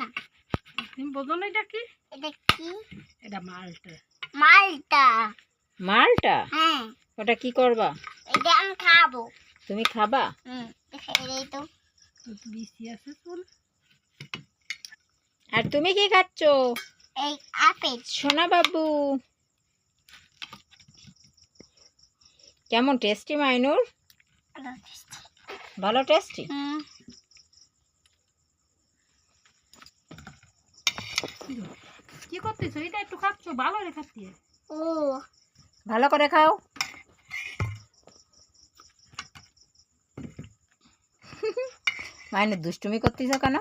না। তুমি বোঝো না এটা কি? এটা কি? এটা মালটা। মালটা। মালটা? হ্যাঁ। ওটা কি করবা? এটা আমি খাব। তুমি খাবা? হুম খেয়ে তো। বেশি আছে চল আর তুমি কি খাচ্ছ? এই আপেল। সোনা বাবু। কেমন টেস্টি মাইনুর? ভালো টেস্টি। কি করতেছো? এটা একটু খাচ্ছ? ভালো রে খাচ্ছি। ও। ভালো করে খাও। মাইনুর দুষ্টুমি করতেছ কেন?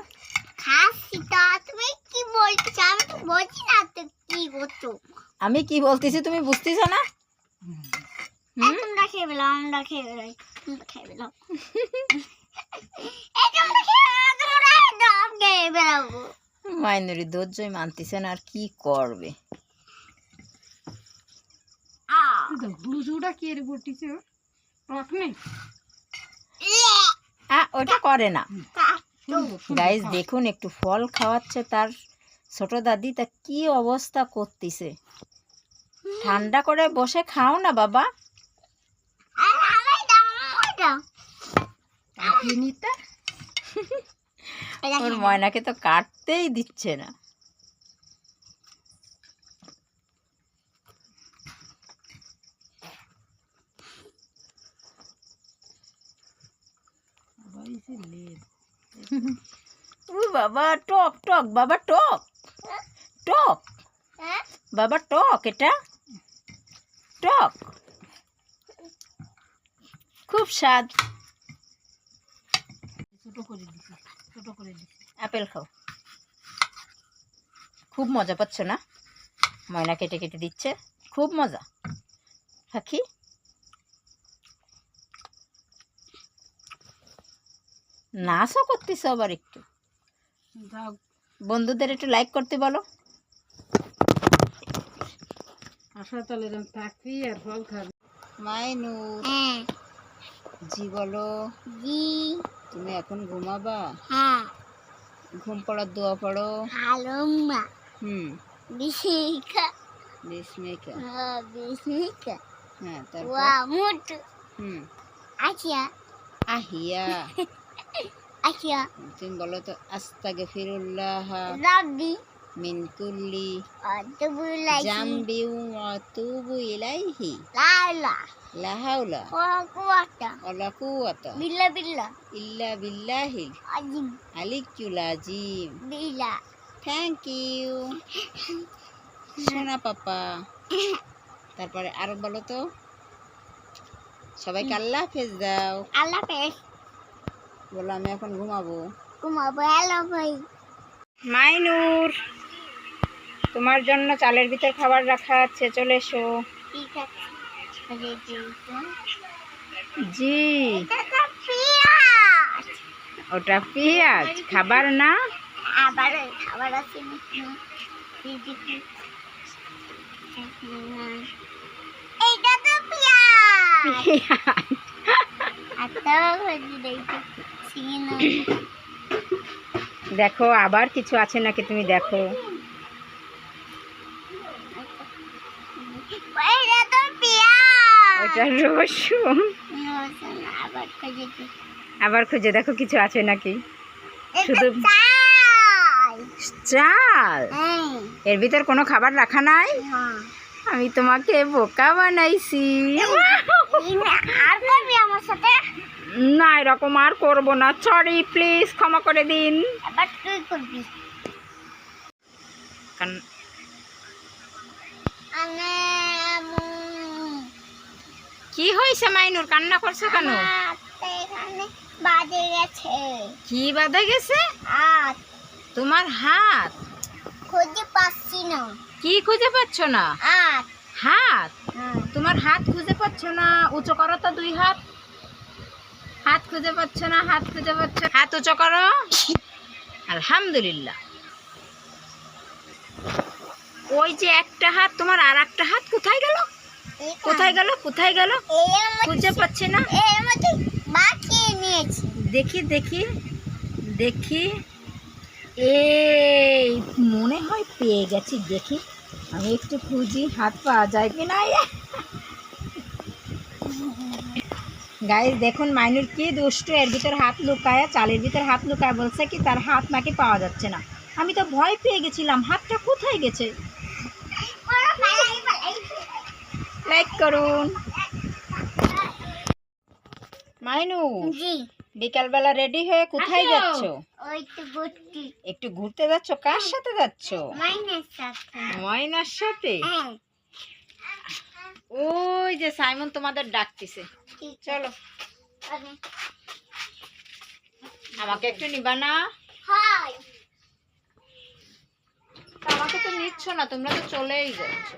খাসি তা। তুমি কি বলছো আমি তো বলছি না তো কি করছ। আমি কি বলতেছি তুমি বুঝতেছ না? হুম? আমরা খেয়ে পেলাম আমরা খেয়ে বেলাই খেয়ে পেলাম এই তোমরা খেয়ে বেলাও, তোমরা একদম খেয়ে বেলাবো মাইনুরি ধৈর্যই মানতেছে না আর কি করবে? ওটা করে না। গাইজ দেখুন একটু ফল খাওয়াচ্ছে তার ছোট দাদি তা কি অবস্থা করতেছে? ঠান্ডা করে বসে খাও না বাবা। নিতে? ওর ময়নাকে তো কাটতেই দিচ্ছে না। বাবা টক টক বাবা টক টক হ্যাঁ? বাবা টক এটা টক। খুব স্বাদ। ছোট করে করে আপেল খাও। খুব মজা পাচ্ছ না? ময়না কেটে কেটে দিচ্ছে। খুব মজা। পাখি নাচও করতেছ আবার একটু। বন্ধুদের একটু লাইক করতে বলো। মাইনুর হ্যাঁ। জি বলো। জি। তুমি এখন ঘুমাবা? হ্যাঁ। ঘুম পড়ার দোয়া পড়ো। ভালো মা। হুম। বিশিকা বিশিকা হ্যাঁ বিশিকা হ্যাঁ তারপর? ওয়া মুট। হুম। আচ্ছা আহিয়া। আচ্ছা তুমি বলো তো আস্তাগফিরুল্লাহ। রাব্বি। মিন কুল্লি আদবুলাই জামবি ওয়া তুবু ইলাইহি লালা লা হাওলা ওয়া কুয়াতা ওয়ালা কুওয়াতা বিল্লা বিল্লা ইল্লা বিল্লাহিল আজিম আলিকুল আজিম বিল্লা থ্যাংক ইউ সোনা পাপা তারপরে আরও বলো তো সবাইকে আল্লাহ হাফেজ দাও আল্লাহ পেশ বলো আমি এখন ঘুমাবো ঘুমাবো হ্যালো ভাই মাইনুর তোমার জন্য চালের ভিতর খাবার রাখা আছে চলে এসো। জি। ওটা পেঁয়াজ খাবার না? আবার খাবার আছে এইটা তো পিয়াজ। ভাজি দেখি আবার কিছু আছে নাকি তুমি দেখো? ওটা রসুন রসুন। আবার খুঁজে দেখো কিছু আছে নাকি? শুধু- চাল। হ্যাঁ। এর ভিতর কোনো খাবার রাখা নাই? আমি তোমাকে বোকা বানাইছি। নে, এরকম আর করব না। সরি প্লিজ ক্ষমা করে দিন। কারণ কি হয়েছে মাইনুর? কান্না করছ কেন? বাজে গেছে। কি বাধা গেছে? তোমার হাত? খুঁজে পাচ্ছি না। কি খুঁজে পাচ্ছ না? আর হাত? হ্যাঁ। তোমার হাত খুঁজে পাচ্ছ না? উঁচু করো তো দুই হাত। হাত খুঁজে পাচ্ছ না? হাত খুঁজে পাচ্ছ হাত উঁচু করো। আলহামদুলিল্লাহ। ওই যে একটা হাত তোমার আর একটা হাত কোথায় গেল? কোথায় গেল? কোথায় গেল? খুঁজে পাচ্ছি না। দেখি দেখি দেখি। এই মনে হয় পেয়ে গেছি দেখি। আমি একটু খুঁজি হাত পাওয়া যায় কি না গাইজ দেখুন মাইনুর কি দুষ্ট এর ভিতর হাত লুকায় চালের ভিতর হাত লুকায় বলছে কি তার হাত নাকি পাওয়া যাচ্ছে না। আমি তো ভয় পেয়ে গেছিলাম হাতটা কোথায় গেছে? লাইক করুন। মাইনু জি। বিকালবেলা রেডি হয়ে কোথায়। যাচ্ছ? একটু ঘুরতে যাচ্ছ? কার সাথে যাচ্ছ? ময়নার সাথে। হ্যাঁ। ওই যে সাইমন তোমাদের ডাকতেছে। চলো। আমাকে একটু নিবা না? আমাকে তো নিচ্ছ না তোমরা তো চলেই যাচ্ছ।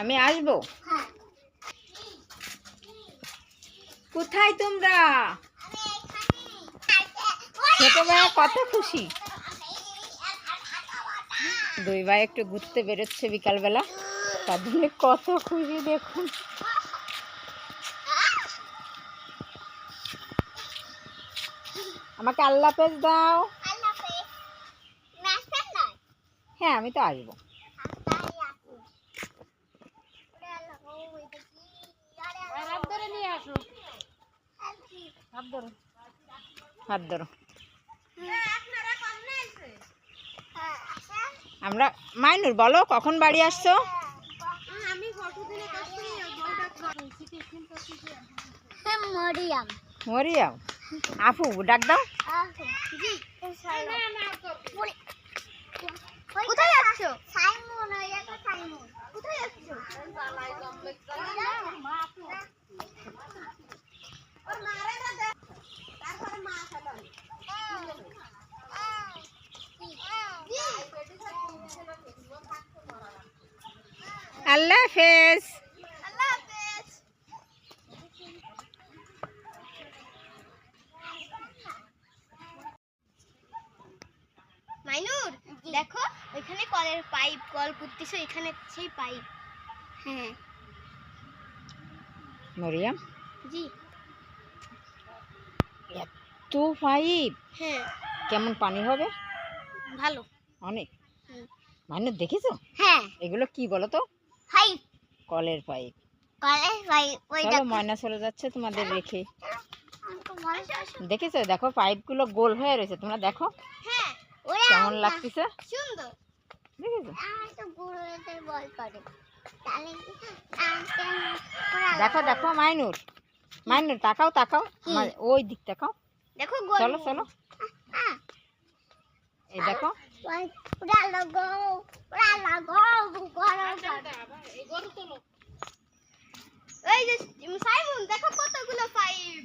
আমি আসব? হ্যাঁ। কোথায় তোমরা? আমি এখানে। ছোট ভাই কত খুশি। দুই ভাই একটু ঘুরতে বেরোচ্ছে বিকালবেলা। তার জন্য কত খুশি দেখুন। আমাকে আল্লাহ পেজ দাও আল্লাহ হাফেজ মাস্টার নয় হ্যাঁ আমি তো আসব হ্যাঁ আচ্ছা আমরা মাইনুর বলো কখন বাড়ি আসছো মরিয়াম মরিয়াম আপু ডাক দাও কোথায় যাচ্ছ? সাইমন ওই একটা সাইমন। কোথায় যাচ্ছ? আল্লাহ হাফেজ। মাইনুর দেখো ওইখানে কলের পাইপ কল করতেছে এখানে সেই পাইপ। হ্যাঁ। মরিয়াম? জি। এত পাইপ? হ্যাঁ। কেমন পানি হবে? ভালো। অনেক। মাইনুর দেখেছ? হ্যাঁ। এগুলো কি বলো তো পাইপ। কলের পাইপ। কলের পাইপ ওই দেখো। ময়না চলে যাচ্ছে তোমাদের রেখে। মনে? দেখেছ? দেখো পাইপগুলো গোল হয়ে রয়েছে। তোমরা দেখো। হ্যাঁ কেমন লাগতেছে? সুন্দর। দেখেছ? দেখো দেখো মাইনুর। মাইনুর তাকাও তাকাও। ওই দিক তাকাও দেখো চলো চলো। এই দেখো। এই যে সাইমন দেখো কতগুলো পাইপ